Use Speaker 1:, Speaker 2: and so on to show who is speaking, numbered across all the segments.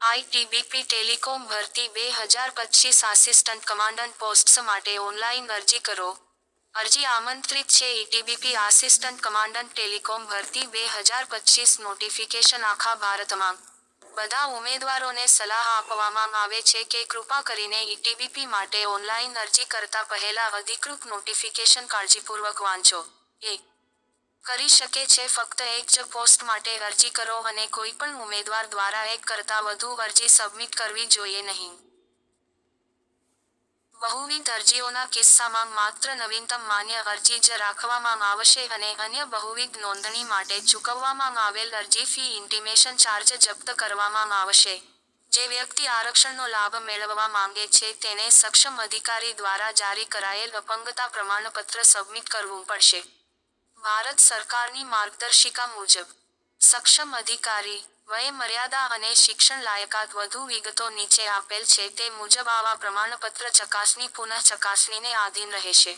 Speaker 1: ITBP telecom ભરતી બે હજાર પચીસ આસિસ્ટન્ટ કમાન્ડન્ટ પોસ્ટ્સ માટે ઓનલાઈન અરજી કરો. અરજી આમંત્રિત છે ઈટીબીપી આસિસ્ટન્ટ કમાન્ડન્ટ ટેલિકોમ ભરતી બે હજાર પચીસ નોટિફિકેશન આખા ભારતમાં. બધા ઉમેદવારોને સલાહ આપવામાં આવે છે કે કૃપા કરીને ઈટીબીપી માટે ઓનલાઈન અરજી કરતા પહેલા અધિકૃત નોટિફિકેશન કાળજીપૂર્વક વાંચો. એક કરી શકે છે. ફક્ત એક જ પોસ્ટ માટે અરજી કરો અને કોઈપણ ઉમેદવાર દ્વારા એક કરતાં વધુ અરજી સબમિટ કરવી જોઈએ નહીં. બહુવિધ અરજીઓના કિસ્સામાં માત્ર નવીનતમ માન્ય અરજી જ રાખવામાં આવશે અને અન્ય બહુવિધ નોંધણી માટે ચૂકવવામાં આવેલ અરજી ફી ઇન્ટિમેશન ચાર્જ જપ્ત કરવામાં આવશે. જે વ્યક્તિ આરક્ષણનો લાભ મેળવવા માંગે છે, તેને સક્ષમ અધિકારી દ્વારા જારી કરાયેલ અપંગતા પ્રમાણપત્ર સબમિટ કરવું પડશે. ભારત સરકારની માર્ગદર્શિકા મુજબ, સક્ષમ અધિકારી વય મર્યાદા અને શિક્ષણ લાયકાત વધુ વિગતો નીચે આપેલ છે તે મુજબ આવા પ્રમાણપત્ર ચકાસણી પુનઃ ચકાસણીને આધીન રહેશે.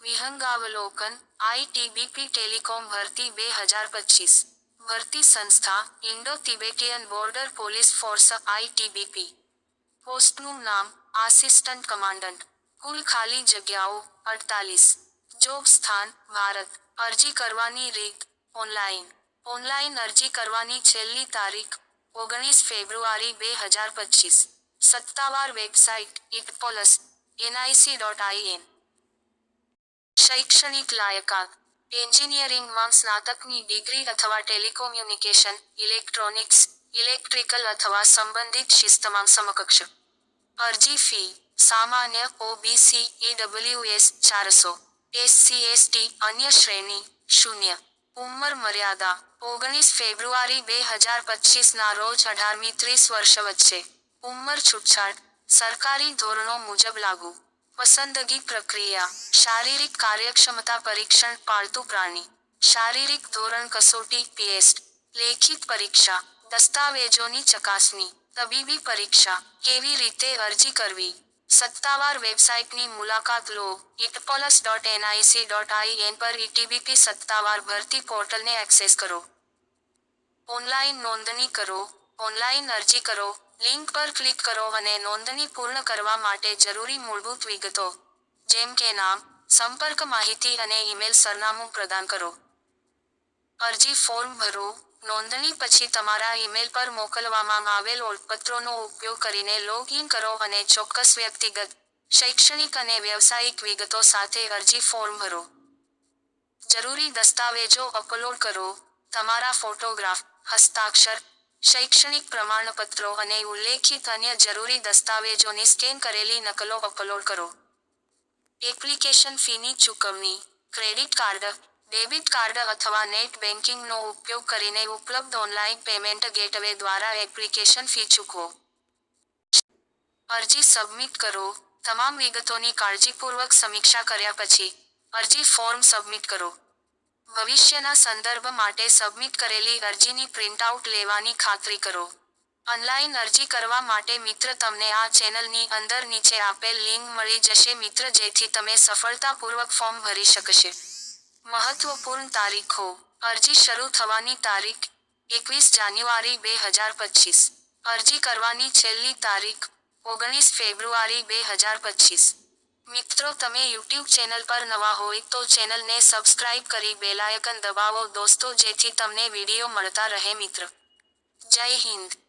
Speaker 1: વિહંગાવલોકન, આઈટીબીપી ટેલિકોમ ભરતી બે હજાર પચીસ. ભરતી સંસ્થા Indo Tibetan border police force, ITBP. પોસ્ટનું નામ આસિસ્ટન્ટ કમાન્ડન્ટ, કુલ ખાલી જગ્યાઓ અડતાલીસ. જોબ સ્થાન ભારત. અરજી કરવાની રીત ઓનલાઈન. ઓનલાઈન અરજી કરવાની છેલ્લી તારીખ ઓગણીસ ફેબ્રુઆરી બે હજાર પચીસ. સત્તાવાર વેબસાઇટ ઇટપોલસ, એનઆઈસી ડોટ આઈએન શૈક્ષણિક લાયકાત. એન્જિનિયરિંગમાં સ્નાતકની ડિગ્રી અથવા ટેલિકોમ્યુનિકેશન, ઇલેક્ટ્રોનિક્સ, ઇલેક્ટ્રિકલ અથવા સંબંધિત શિસ્તમાં સમકક્ષ. અરજી ફી, સામાન્ય ઓબીસી ઈડબ્લ્યુએસ ચારસો. એસસી એસટી અન્ય શ્રેણી શૂન્ય. ઉંમર મર્યાદા ઓગણીસ ફેબ્રુઆરી બે હજાર પચીસના રોજ અઢારમી ત્રીસ વર્ષ વચ્ચે. ઉંમર છૂટછાટ સરકારી ધોરણો મુજબ લાગુ. પસંદગી પ્રક્રિયા શારીરિક કાર્યક્ષમતા પરીક્ષણ પાળતું પ્રાણી. શારીરિક ધોરણ કસોટી પીએસ્ટ લેખિત પરીક્ષા. દસ્તાવેજોની ચકાસણી. તબીબી પરીક્ષા. કેવી રીતે અરજી કરવી? સત્તાવાર વેબસાઇટની મુલાકાત લો. ઇટપોલસ ડોટ એનઆઈસી ડોટ આઈએન પર ઇટીબીપી સત્તાવાર ભરતી પોર્ટલને એક્સેસ કરો. ઓનલાઈન નોંધણી કરો. ઓનલાઈન અરજી કરો. લિંક પર ક્લિક કરો અને નોંધણી પૂર્ણ કરવા માટે જરૂરી મૂળભૂત વિગતો, જેમ કે નામ, સંપર્ક માહિતી અને ઈમેલ સરનામું પ્રદાન કરો. અરજી ફોર્મ ભરો. નોંધણી પછી તમારા ઈમેલ પર મોકલવામાં આવેલ ઓળખપત્રોનો ઉપયોગ કરીને લોગઇન કરો અને ચોક્કસ વ્યક્તિગત, શૈક્ષણિક અને વ્યવસાયિક વિગતો સાથે અરજી ફોર્મ ભરો. જરૂરી દસ્તાવેજો અપલોડ કરો. તમારા ફોટોગ્રાફ, હસ્તાક્ષર, શૈક્ષણિક પ્રમાણપત્રો અને ઉલ્લેખિત અન્ય જરૂરી દસ્તાવેજોની સ્કેન કરેલી નકલો અપલોડ કરો. એપ્લિકેશન ફીની ચૂકવણી, ક્રેડિટ કાર્ડ ડેબિટ કાર્ડ અથવા નેટ બેન્કિંગનો ઉપયોગ કરીને ઉપલબ્ધ ઓનલાઈન પેમેન્ટ ગેટવે દ્વારા એપ્લિકેશન ફી ચૂકવો. અરજી સબમિટ કરો. તમામ વિગતોની કાળજીપૂર્વક સમીક્ષા કર્યા પછી અરજી ફોર્મ સબમિટ કરો. ભવિષ્યના સંદર્ભ માટે સબમિટ કરેલી અરજીની પ્રિન્ટઆઉટ લેવાની ખાતરી કરો. ઓનલાઈન અરજી કરવા માટે મિત્ર તમને આ ચેનલની અંદર નીચે આપેલ લિંક મળી જશે. મિત્ર, જેથી તમે સફળતાપૂર્વક ફોર્મ ભરી શકશે. મહત્વપૂર્ણ તારીખો. અરજી શરૂ થવાની તારીખ એકવીસ જાન્યુઆરી બે હજાર પચીસ. અરજી કરવાની છેલ્લી તારીખ ઓગણીસ ફેબ્રુઆરી બે હજાર પચીસ. મિત્રો, તમે યુટ્યુબ ચેનલ પર નવા હોય તો ચેનલને સબસ્ક્રાઇબ કરી બેલાયકન દબાવો. દોસ્તો, જેથી તમને વીડિયો મળતા રહે મિત્ર. જય હિન્દ.